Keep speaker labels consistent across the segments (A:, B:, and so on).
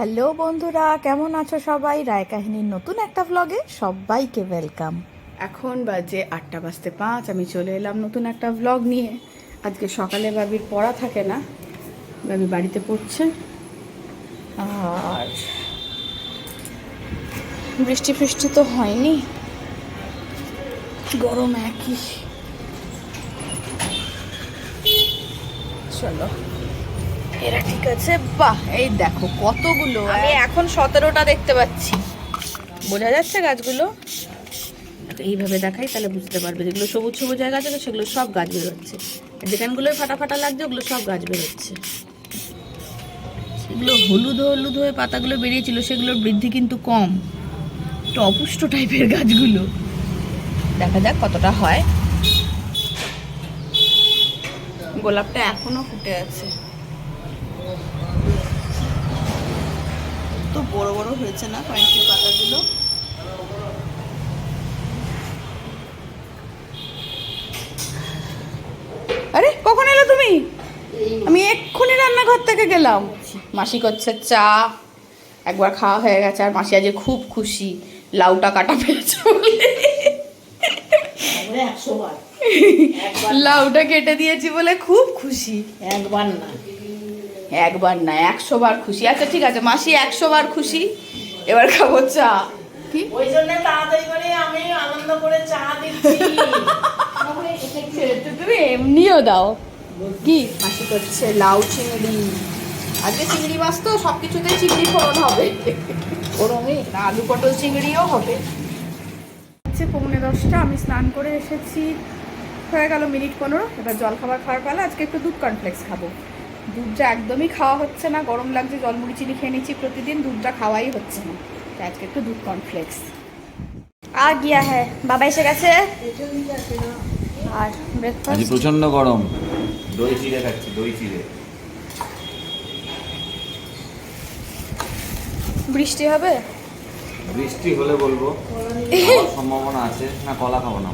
A: Hello বন্ধুরা, কেমন আছো সবাই? রায় কাহিনীর নতুন একটা ভ্লগে সবাইকে ওয়েলকাম এখন বাজে আটটা বাজতে পাঁচ, আমি চলে এলাম নতুন একটা ভ্লগ নিয়ে। আজকে সকালে বাবির পড়া থাকে না, বাবি বাড়িতে পড়ছে। আর বৃষ্টি ফৃষ্টি তো হয়নি, গরম একই। চলো। এরা ঠিক আছে? বাহ, এই দেখো কতগুলো। আমি এখন সতেরোটা দেখতে পাচ্ছি। বোঝা যাচ্ছে গাছগুলো? এইভাবে দেখাই, তাহলে বুঝতে পারবে। যেগুলো সবুজ সবুজ জায়গা আছে সেগুলো সব গাছ বেরোচ্ছে। যেখানগুলোই ফাটা ফাটা লাগছে, ওগুলো সব গাছ বেরোচ্ছে। সেগুলো হলুদ হলুদ হয়ে পাতাগুলো বেরিয়েছিল, সেগুলোর বৃদ্ধি কিন্তু কম। একটু অপুষ্ট টাইপের গাছগুলো। দেখা যাক কতটা হয়। গোলাপটা এখনও ফুটে আছে। তো বড় বড় হয়েছে না কয়েকটি পাতাগুলো? আরে কখন এলো তুমি? আমি এক্ষুনি রান্নাঘর থেকে গেলাম। মাসি করছে চা একবার খাওয়া হয়ে গেছে আর মাসি আজকে খুব খুশি লাউটা কাটা পেয়েছে লাউটা কেটে দিয়েছি বলে খুব খুশি।
B: একবার না।
A: একবার না একশো বার খুশি। আচ্ছা ঠিক আছে মাসি একশো বার খুশি এবার খাব চা। কি?
B: ওই জন্য তাড়াতাড়ি করে আমি আনন্দ করে চা দিচ্ছি।
A: তুমি এমনিও দাও। কি? মাসি করছে লাউ চিংড়ি। আজকে চিংড়ি মাছ তো সব কিছুতেই চিংড়ি ফোড়ন হবে।
B: গরমে
A: না আলু পটল চিংড়িও হবে। হচ্ছে পৌনে দশটা আমি স্নান করে এসেছি। হয়ে গেল মিনিট পনেরো এবার জল খাবার খাওয়ার পালা। আজকে একটু দুধ কর্নফ্লেক্স খাব। দুধটা একদমই খাওয়া হচ্ছে না গরম লাগছে জলমুড়ি চিনি খেয়ে নিচ্ছি প্রতিদিন দুধটা খাওয়াই হচ্ছে না। তাই আজকে একটু দুধ কর্নফ্লেক্স
C: আর গিয়া হ্যাঁ বাবা এসে গেছে। আর ব্রেকফাস্ট
D: প্রচণ্ড গরম। দই চিড়ে খাচ্ছি দই চিড়ে।
C: বৃষ্টি হবে?
D: বৃষ্টি হলে বলব সম্ভাবনা আছে না কলা খাব না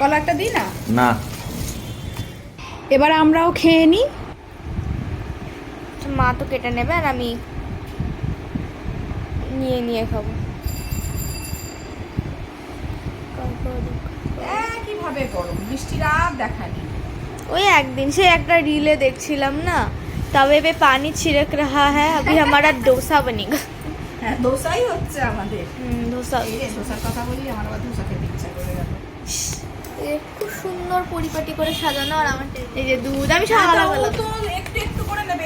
A: কলা একটা দিই না?
D: না।
A: এবার আমরাও খেয়ে নিই।
C: মা তো কেটে নেবে আর আমি নিয়ে নিয়ে খাবো
A: একইভাবে গরম বৃষ্টির আর দেখা নেই
C: ওই একদিন সে একটা রিলে দেখছিলাম না তবে पे पानी छिड़क रहा है अभी हमारा डोसा बनेगा
A: হ্যাঁ দোসাই হচ্ছে আমাদের
C: হুম ডোসা
A: এই রে, ধোসার কথা বলি আমার আবার ধোসা খেতে ইচ্ছা করে গেল
C: এ খুব সুন্দর পরিপাটি করে সাজানো আর আমার এই যে দুধ আমি সব আলাদা
A: ও
C: আলাদা
A: তো একটু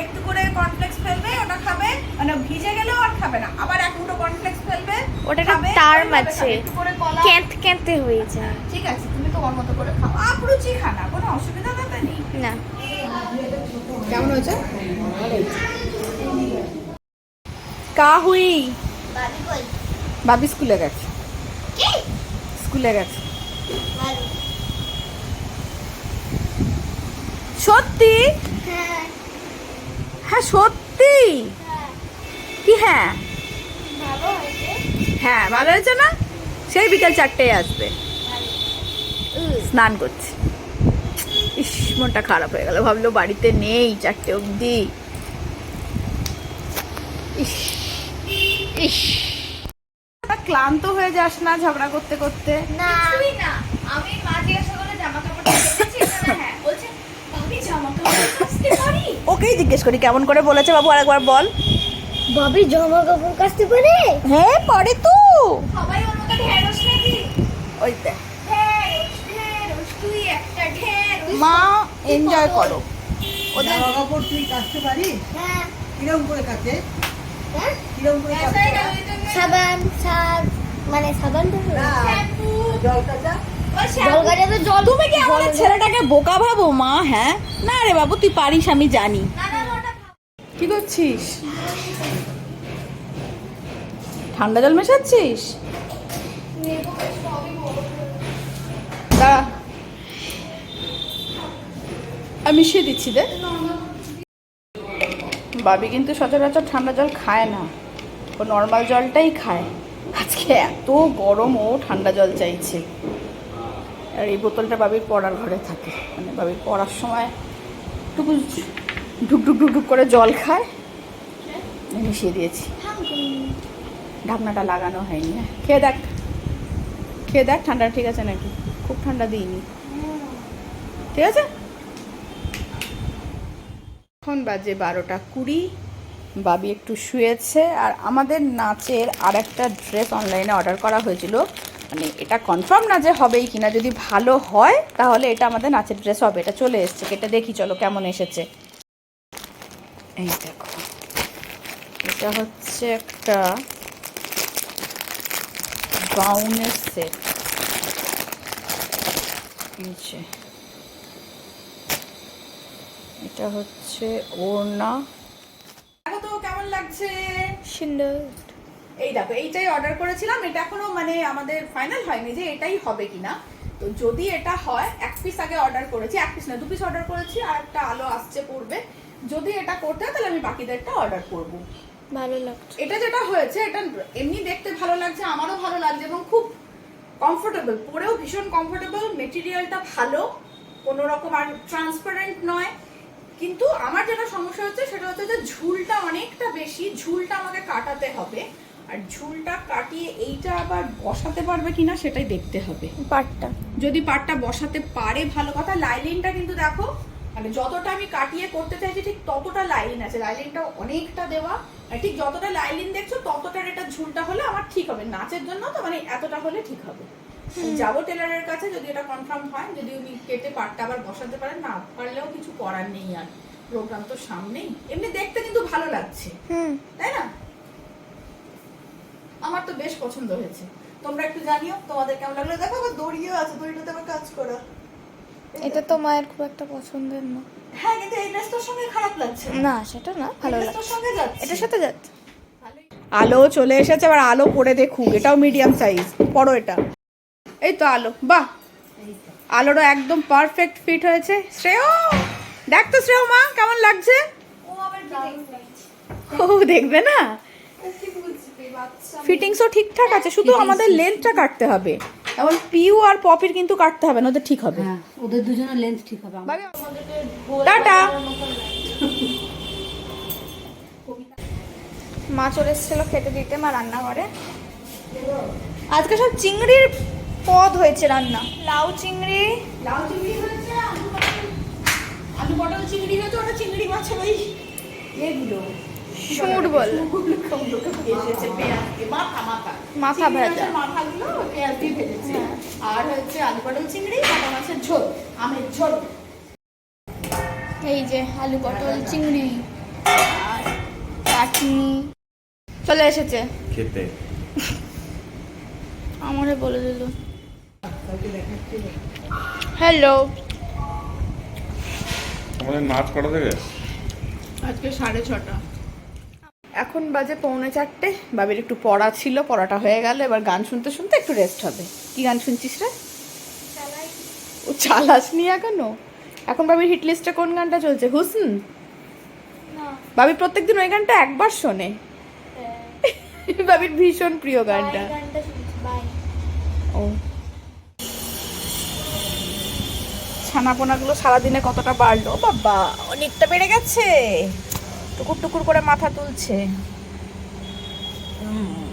A: একটু করে নেবে একটু করে কর্নফ্লেক্স ফেলবে ওটা খাবে মানে ভিজে গেলেও আর খাবে না। আবার এক মুঠো কর্নফ্লেক্স ফেলবে
C: ওটা টার্ম আছে। ক্যাঁত ক্যাঁতে হয়ে যায়।
A: ঠিক আছে তুমি তোমার মতো করে খাও। আপরুচি খানা কোনো অসুবিধা তাতে নেই।
C: না।
A: কেমন হয়েছে? কা হুই বাবি স্কুলে গেছে। স্কুলে গেছে। সত্যি? হ্যাঁ। সত্যি? কি হ্যাঁ? হ্যাঁ ভালো হয়েছে না? সেই বিকাল চারটেয় আসবে। স্নান করছে। ইস, মনটা খারাপ হয়ে গেল। ভাবলো বাড়িতে নেই চারটে অবধি। ইস ক্লান্ত হয়ে যাস না ঝগড়া করতে করতে?
C: না আমি জামা কাপড় হ্যাঁ জামা কাপড়
A: ওকেই জিজ্ঞেস করি কেমন করে বলেছে বাবু আরেকবার বল।
C: ভাবি জামা কাপড় কাচতে পারে?
A: হ্যাঁ পরে তো।
C: সবাই ওর মতো ঢেঁড়স নাকি?
A: ওই দেখ। মা এনজয় করো। ওদের
B: জামা কাপড় তুই কাচতে পারিস
C: হ্যাঁ।
B: কিরম করে কাচে?
C: হ্যাঁ?
B: কিরম করে কাচতে
C: সাবান সার মানে সাবান তো
B: শ্যাম্পু। জল কাচা
A: তুমি কি আমাদের ছেলেটাকে বোকা ভাবো মা? হ্যাঁ? না রে বাবু তুই পারিস আমি জানি। কি করছিস? ঠান্ডা জল মেশাচ্ছিস? আমি মিশিয়ে দিচ্ছি দে। বাবি কিন্তু সচরাচর ঠান্ডা জল খায় না। ও নর্মাল জলটাই খায়। আজকে এত গরম ও ঠান্ডা জল চাইছে। আর এই বোতলটা বাবির পড়ার ঘরে থাকে। মানে বাবির পড়ার সময় টুকু ঢুক ঢুক ঢুক ঢুক করে জল খায়। মিশিয়ে দিয়েছি। ঢাকনাটা লাগানো হয়নি। হ্যাঁ খেয়ে দেখ। খেয়ে দেখ, ঠান্ডা ঠিক আছে নাকি? খুব ঠান্ডা দিইনি। ঠিক আছে? এখন বাজে বারোটা কুড়ি। বাবি একটু শুয়েছে। আর আমাদের নাচের আর একটা ড্রেস অনলাইনে অর্ডার করা হয়েছিল। মানে এটা কনফার্ম না যে হবেই কিনা যদি ভালো হয় তাহলে এটা আমাদের নাচের ড্রেস হবে এটা চলে এসছে এটা দেখি চলো কেমন এসেছে। এই দেখো এটা হচ্ছে একটা গাউনের সেট নিচে এটা হচ্ছে ওড়না। তো কেমন লাগছে?
C: সুন্দর।
A: এই দেখো এইটাই অর্ডার করেছিলাম। এটা এখনও মানে আমাদের ফাইনাল হয়নি যে এটাই হবে কিনা। তো যদি এটা হয় এক পিস আগে অর্ডার করেছি। এক পিস না দু পিস অর্ডার করেছি আর একটা আলো আসছে পড়বে। যদি এটা করতে হয় তাহলে আমি বাকিদেরটা অর্ডার করব।
C: ভালো লাগছে।
A: এটা যেটা হয়েছে এটা এমনি দেখতে ভালো লাগছে আমারও ভালো লাগছে এবং খুব কমফোর্টেবল পরেও ভীষণ কমফোর্টেবল মেটেরিয়ালটা ভালো কোনো রকম আর ট্রান্সপারেন্ট নয়। কিন্তু আমার যেটা সমস্যা হচ্ছে সেটা হচ্ছে যে ঝুলটা অনেকটা বেশি ঝুলটা আমাকে কাটাতে হবে। আর ঝুলটা কাটিয়ে এইটা আবার বসাতে পারবে কিনা সেটাই দেখতে হবে।
C: পাটটা।
A: যদি পাটটা বসাতে পারে ভালো কথা লাইলিনটা কিন্তু দেখো মানে যতটা আমি কাটিয়ে করতে চাইছি ঠিক ততটা লাইলিন আছে। লাইলিনটা অনেকটা দেওয়া আর ঠিক যতটা লাইলিন দেখছ ততটার এটা ঝুলটা হলে আমার ঠিক হবে। নাচের জন্য তো মানে এতটা হলে ঠিক হবে। যাব টেলারের কাছে যদি এটা কনফার্ম হয় যদি উনি কেটে পাটটা আবার বসাতে পারেন না পারলেও কিছু করার নেই আর। প্রোগ্রাম তো সামনেই। এমনি দেখতে কিন্তু ভালো লাগছে। তাই না? আমার তো বেশ পছন্দ হয়েছে। তোমরা একটু জানিও তোমাদের কেমন লাগল? দেখো আবার দড়িও আছে দড়িটাতে আবার কাজ করা।
C: এটা তো মায়ের খুব একটা পছন্দের না।
A: হ্যাঁ কিন্তু এই ড্রেসটার সঙ্গে খারাপ লাগছে।
C: না সেটা না ভালো লাগছে।
A: সঙ্গে যাচ্ছে।
C: এটার সাথে যাচ্ছে।
A: আলো চলে এসেছে আবার আলো পরে দেখুক। এটাও মিডিয়াম সাইজ পড়ো এটা। এই তো আলো বাহ! আলোরও একদম পারফেক্ট ফিট হয়েছে। শ্রেয় দেখ তো শ্রেয় মা কেমন লাগছে? ও দেখবে। না? ফিটিংসও ঠিকঠাক আছে শুধু আমাদের লেন্থটা কাটতে হবে। এবং পিউ আর পপির কিন্তু কাটতে হবে না ওদের ঠিক হবে।
E: হ্যাঁ ওদের দুজনের লেন্থ ঠিক হবে
A: টাটা।
C: মা চলে এসেছিল খেতে দিতে মা রান্না করে আজকে সব চিংড়ির পদ হয়েছে রান্না। লাউ চিংড়ি।
A: লাউ চিংড়ি হয়েছে আলু পটল। চিংড়ি হয়েছে ওটা চিংড়ি মাছের ওই এগুলো
C: সুর বল।
A: মাথা
C: ভাজা।
A: মাথাগুলো পেঁয়াজ দিয়ে ভেজেছে আর হচ্ছে আলু পটল চিংড়ি কাটা মাছের ঝোল আমের ঝোল।
C: এই যে আলু পটল চিংড়ি আর চাটনি চলে এসেছে।
D: খেতে।
C: আমারে বলে দিল। হ্যালো
D: আমাদের নাচ থেকে?
A: আজকে সাড়ে ছটা। এখন বাজে পৌনে চারটে। বাবির একটু পড়া ছিল পড়াটা হয়ে গেল। এবার গান শুনতে শুনতে একটু রেস্ট হবে। কি গান শুনছিস রে? ও চালাস নি এখনও? এখন বাবির হিট লিস্টে কোন গানটা চলছে? হুসন? বাবি প্রত্যেকদিন ওই গানটা একবার শোনে। বাবির ভীষণ প্রিয় গানটা। ও। ছানাপোনাগুলো সারাদিনে কতটা বাড়লো? বাবা অনেকটা বেড়ে গেছে। টুকুর টুকুর করে মাথা তুলছে।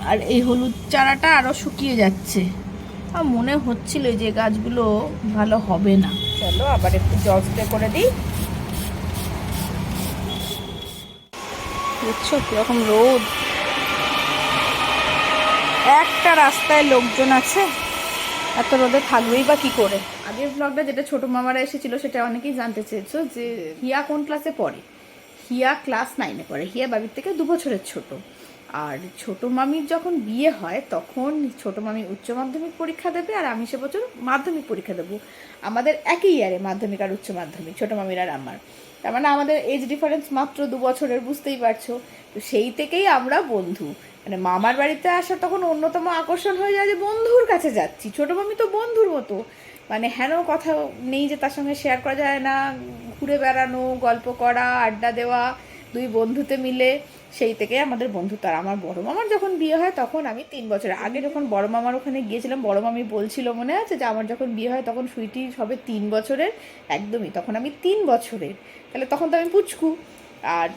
A: আর এই হলুদ চারাটা আরও শুকিয়ে যাচ্ছে। আর মনে হচ্ছিল যে গাছগুলো ভালো হবে না। চলো আবার একটু জল স্প্রে করে দিই। বুঝছ কীরকম রোদ? একটা রাস্তায় লোকজন আছে। এত রোদে থাকবেই বা কি করে? আগের ব্লগটা যেটা ছোট মামারা এসেছিল সেটা অনেকেই জানতে চেয়েছো যে হিয়া কোন ক্লাসে পড়ে? হিয়া ক্লাস নাইনে পড়ে। হিয়া বাবির থেকে দু বছরের ছোট। আর ছোট মামির যখন বিয়ে হয়, তখন ছোট মামি উচ্চ মাধ্যমিক পরীক্ষা দেবে আর আমি সে বছর মাধ্যমিক পরীক্ষা দেবো। আমাদের একই ইয়ারে মাধ্যমিক আর উচ্চ মাধ্যমিক, ছোট মামির আর আমার। তার মানে আমাদের এজ ডিফারেন্স মাত্র দু বছরের, বুঝতেই পারছ? তো সেই থেকেই আমরা বন্ধু। মানে মামার বাড়িতে আসা তখন অন্যতম আকর্ষণ হয়ে যায় যে বন্ধুর কাছে যাচ্ছি। ছোট মামি তো বন্ধুর মতো। মানে হেন কথা নেই যে তার সঙ্গে শেয়ার করা যায় না। ঘুরে বেড়ানো, গল্প করা, আড্ডা দেওয়া, দুই বন্ধুতে মিলে। সেই থেকে আমাদের বন্ধুত্ব আর আমার বড় মামার যখন বিয়ে হয় তখন আমি তিন বছর আগে যখন বড় মামার ওখানে গিয়েছিলাম, বড় মামি বলছিল মনে আছে যে আমার যখন বিয়ে হয় তখন সুইটি সবে তিন বছরের, একদমই তখন আমি তিন বছরের। তাহলে তখন তো আমি পুচকু। আর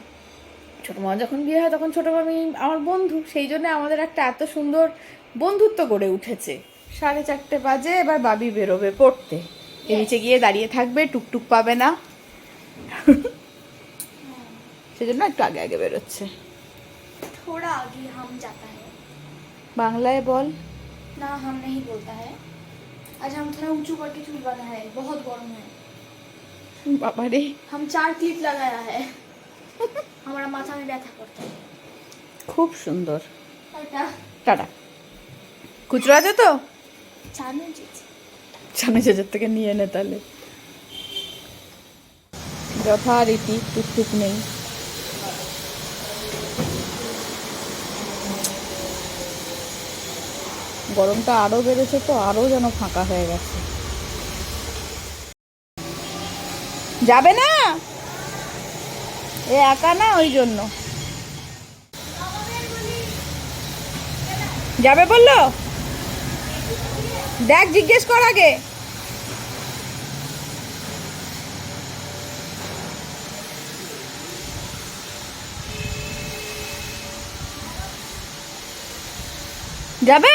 A: ছোটো মা যখন বিয়ে হয় তখন ছোটো মামি আমার বন্ধু। সেই জন্য আমাদের একটা এত সুন্দর বন্ধুত্ব গড়ে উঠেছে। সাড়ে চারটে বাজে এবার বাবি বেরোবে পড়তে এ নিচে গিয়ে দাঁড়িয়ে থাকবে টুকটুক পাবে না সেজন্য একটু আগে আগে বেরোচ্ছে
C: थोड़ा आगे हम जाता है
A: বাংলায় বল
C: ना हम नहीं बोलता है आज हम थोड़ा ऊंचू करके चूल बना है बहुत गर्म है
A: বাবারে
C: हम चार क्लिप लगाया है हमारा माथा में व्यथा करता है
A: খুব সুন্দর
C: टाटा
A: টাটা খুচরো আছে তো চানু থেকে নিয়ে নে তাহলে। যথারীতি টুকটুক নেই। গরমটা আরও বেড়েছে তো, আরও যেন ফাঁকা হয়ে গেছে। যাবে না? এ একা না ওই জন্য। যাবে বলল? দেখ, জিজ্ঞেস কর আগে। যাবে?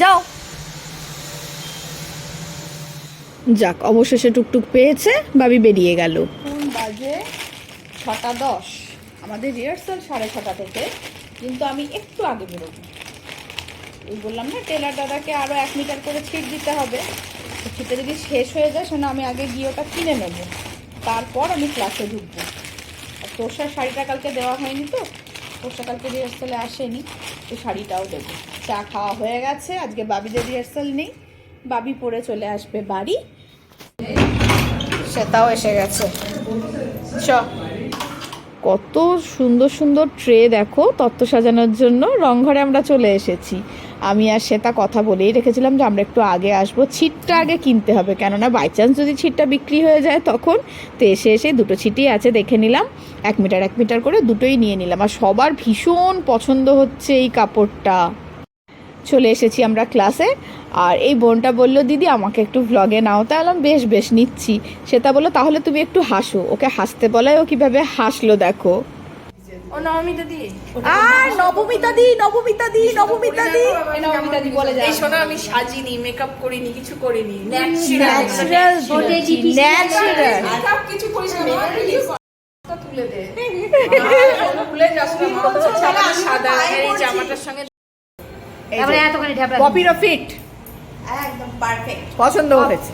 A: যাও। যাক, অবশেষে টুকটুক পেয়েছে, বাবি বেরিয়ে গেল। বাজে ছটা দশ। আমাদের রিহার্সাল সাড়ে ছটা থেকে, কিন্তু আমি একটু আগে বেরোবো। ওই বললাম না টেলার দাদাকে আরও এক মিটার করে ছিট দিতে হবে। তো ছিটে যদি শেষ হয়ে যায় সেটা আমি আগে গিয়ে ওটা কিনে নেব। তারপর আমি ক্লাসে ঢুকবো। আর তোষার শাড়িটা কালকে দেওয়া হয়নি তো, তোষা কালকে রিহার্সালে আসেনি, তো শাড়িটাও দেবো। চা খাওয়া হয়ে গেছে, আজকে বাবিদের রিহার্সাল নেই। বাবি পরে চলে আসবে বাড়ি। সেটাও এসে গেছে। চ। কত সুন্দর সুন্দর ট্রে দেখো, তত্ত্ব সাজানোর জন্য। রংঘরে আমরা চলে এসেছি। আমি আর সেটা কথা বলেই রেখেছিলাম যে আমরা একটু আগে আসব। ছিটটা আগে কিনতে হবে, কেননা বাই চান্স যদি ছিটটা বিক্রি হয়ে যায় তখন তো এসে এসে দুটো ছিটই আছে দেখে নিলাম। এক মিটার এক মিটার করে দুটোই নিয়ে নিলাম। আর সবার ভীষণ পছন্দ হচ্ছে এই কাপড়টা। চলে এসেছি আমরা ক্লাসে আর এই বোনটা বলল, দিদি, আমাকে একটু ভ্লগে নাও। তাহলে আমি বেশ বেশ, নিচ্ছি। সেটা বলল, তাহলে তুমি একটু হাসো। ওকে হাসতে বলায় ও কীভাবে হাসলো দেখো।
B: ও নবমিতা দি।
A: আর নবমিতা দি নবমিতা দি নবমিতা দি। নবমিতা দি বলে
B: এই শোনো আমি সাজিনি মেকআপ করিনি কিছু করিনি
A: ন্যাচারাল ন্যাচারাল
B: মেকআপ কিছু করিস না তুলে দে। ভুলে যাস না ছাড়া সাদা এই জামাটার সঙ্গে
E: এতখানি
A: পপিরও ফিট
B: একদম পারফেক্ট
A: পছন্দ হয়েছে।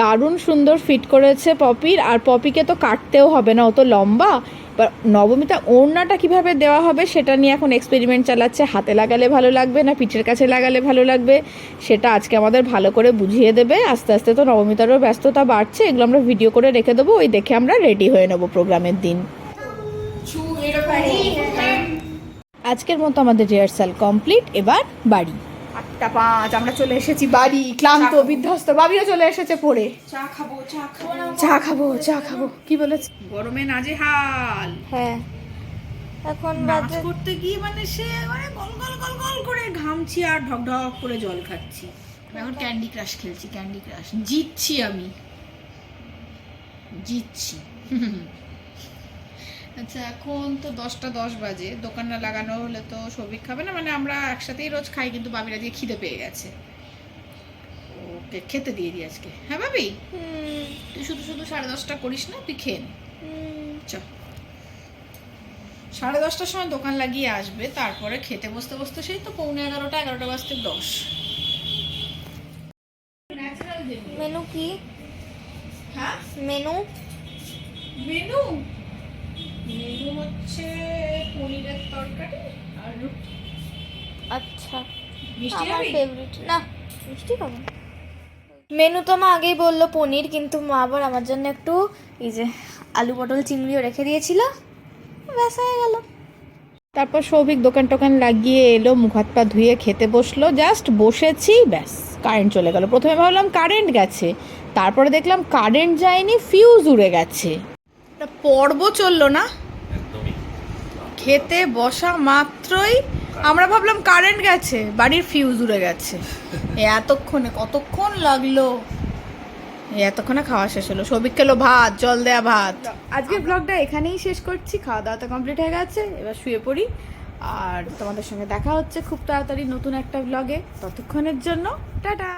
A: দারুণ সুন্দর ফিট করেছে পপির আর পপিকে তো কাটতেও হবে না ও তো লম্বা। এবার নবমিতা ওড়নাটা কীভাবে দেওয়া হবে সেটা নিয়ে এখন এক্সপেরিমেন্ট চালাচ্ছে। হাতে লাগালে ভালো লাগবে না পিঠের কাছে লাগালে ভালো লাগবে সেটা আজকে আমাদের ভালো করে বুঝিয়ে দেবে। আস্তে আস্তে তো নবমিতারও ব্যস্ততা বাড়ছে এগুলো আমরা ভিডিও করে রেখে দেবো। ওই দেখে আমরা রেডি হয়ে নেব প্রোগ্রামের দিন।
B: ছু এরকম।
A: আজকের মতো আমাদের রিহার্সাল কমপ্লিট এবার বাড়ি। আটটা পাঁচ আমরা চলে এসেছি বাড়ি। ক্লান্ত বিধ্বস্ত বাবিও চলে এসেছে পড়ে।
B: চা খাব চা খাব।
A: চা খাব চা খাব। কি বলেছে? গরমে নাজেহাল।
C: হ্যাঁ। এখন
A: নাচ করতে গিয়ে মানে সে মানে গল গল গল গল করে ঘামছি আর ঢক ঢক করে জল খাচ্ছি। আমি এখন ক্যান্ডি ক্রাশ খেলছি ক্যান্ডি ক্রাশ জিতছি আমি। জিতছি। আচ্ছা এখন তো দশটা দশ বাজে। দোকান না লাগানো হলে তো সবিক খাবে না? মানে আমরা একসাথেই রোজ খাই কিন্তু বাবিরা দিয়ে খিদে পেয়ে গেছে। ওকে খেতে দিয়ে দিই আজকে। হ্যাঁ
C: বাবি
A: তুই শুধু শুধু সাড়ে দশটা করিস না? তুই খেয়ে নে। চ। সাড়ে দশটার সময় দোকান লাগিয়ে আসবে তারপরে খেতে বসতে বসতে সেই তো পৌনে এগারোটা এগারোটা বাজতে দশ।
C: মেনু কি?
A: হ্যাঁ?
C: মেনু?
A: মেনু? মেনু হচ্ছে পনিরের তরকারি আর রুটি।
C: আচ্ছা আমার ফেভারিট না মিষ্টি খাব মেনু তো মা আগেই বলল পনির কিন্তু মা আবার আমার জন্য একটু এই যে আলু পটল চিংড়িও রেখে দিয়েছিল। ব্যাস হয়ে গেল।
A: তারপর সৌভিক দোকান টোকান লাগিয়ে এলো মুখ হাত পা ধুয়ে খেতে বসল। জাস্ট বসেছি ব্যাস কারেন্ট চলে গেল। প্রথমে ভাবলাম কারেন্ট গেছে তারপরে দেখলাম কারেন্ট যায়নি ফিউজ উড়ে গেছে। পর্ব চলল না? খেতে বসা মাত্রই আমরা ভাবলাম কারেন্ট গেছে বাড়ির ফিউজ উড়ে গেছে। এ এতক্ষণে কতক্ষণ লাগল? এতক্ষণে খাওয়া শেষ হলো। সবিক খেলো ভাত জল দেয়া ভাত। আজকের ব্লগটা এখানেই শেষ করছি খাওয়া দাওয়া তো কমপ্লিট হয়ে গেছে এবার শুয়ে পড়ি। আর তোমাদের সঙ্গে দেখা হচ্ছে খুব তাড়াতাড়ি নতুন একটা ব্লগে ততক্ষণের জন্য টাটা!